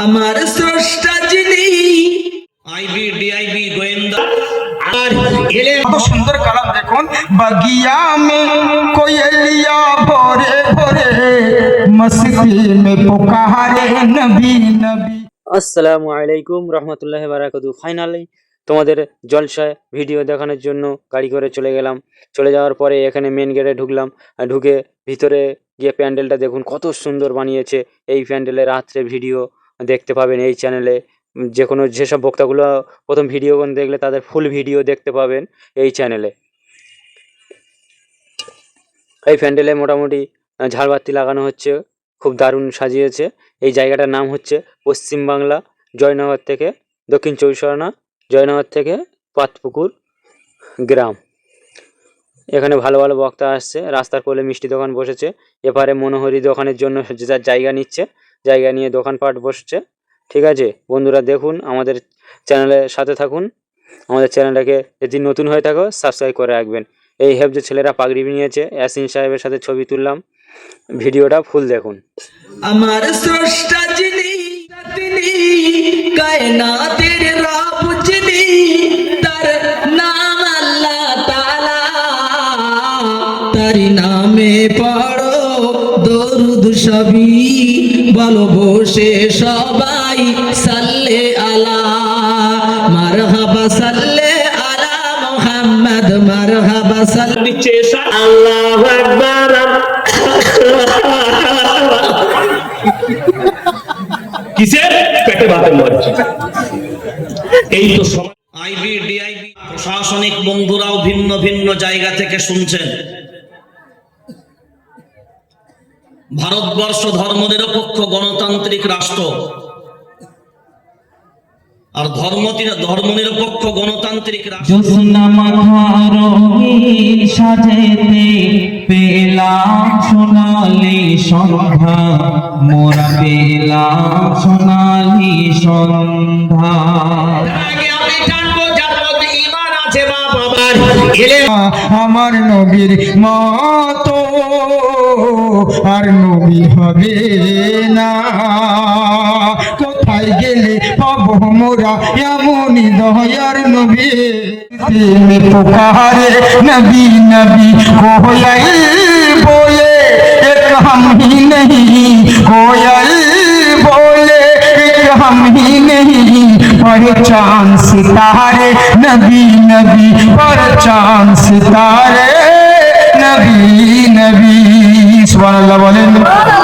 আমার স্রষ্টা যিনি আইবি ডিআইবি গোয়েন্দা। আর এলে কত সুন্দর কালাম দেখুন। বাগিয়া মে কোয়েলিয়া ভরে ভরে মসকি মে পোকাহারে নবী নবী। আসসালামু আলাইকুম রহমতুল্লাহ বারাকাতু। ফাইনালি তোমাদের জলসায় ভিডিও দেখানোর জন্য গাড়ি করে চলে গেলাম। চলে যাওয়ার পরে এখানে মেন গেটে ঢুকলাম। ঢুকে ভিতরে গিয়ে প্যান্ডেলটা দেখুন কত সুন্দর বানিয়েছে এই প্যান্ডেলে রাত্রে ভিডিও দেখতে পাবেন এই চ্যানেলে যে কোনো যেসব বক্তাগুলো প্রথম ভিডিও দেখলে তাদের ফুল ভিডিও দেখতে পাবেন এই চ্যানেলে এই প্যান্ডেলে মোটামুটি ঝাড়বাতি লাগানো হচ্ছে, খুব দারুণ সাজিয়েছে। এই জায়গাটার নাম হচ্ছে পশ্চিম বাংলা, জয়নগর থেকে দক্ষিণ পরগনা, জয়নগর থেকে পাতপুকুর গ্রাম। এখানে ভালো ভালো বক্তা আসছে, রাস্তার কোলে মিষ্টি দোকান বসেছে। এপারে মনোহরি দোকানের জন্য যে যার জায়গা নিচ্ছে, জায়গা নিয়ে দোকানপাট বসছে। ঠিক আছে, বন্ধুরা দেখুন, আমাদের চ্যানেলের সাথে থাকুন। আমাদের চ্যানেলটাকে যদি নতুন হয়ে থাকো সাবস্ক্রাইব করে রাখবেন। এই হেব যে ছেলেরা পাগড়ি নিয়েছে অ্যাসিন সাহেবের সাথে ছবি তুললাম, ভিডিওটা ফুল দেখুন। আমার স্রষ্টা যিনি, তিনি কায়নাতের তারি নামে পড়ো দরুদ সবই বলো বসে সবাই সাল্লে আলা। মারহাবা সাল্লে আলা মুহাম্মদ মারহাবা সাল্লে এসা। আকবার। কিসের? পেটে মধ্যে এই তো সময় আইবি ডিআইবি প্রশাসনিক বন্ধুরাও ভিন্ন ভিন্ন জায়গা থেকে শুনছেন। ভারতবর্ষ ধর্মনিরপেক্ষ গণতান্ত্রিক রাষ্ট্র। আর ধর্ম ধর্মনিরপেক্ষ গণতান্ত্রিক রাষ্ট্র। পেলাম সন্ধ্যা। আমার নবীর মত। আর নবী হবে না। কোথায় গেলে পাব মোরা? এমনই দয়ার নবী। পুকারে নবী নবী কোহলাই বলে ही नहीं पहचान सितारे नबी नबी पहचान सितारे नबी नबी सुबह अल्लाह बोलें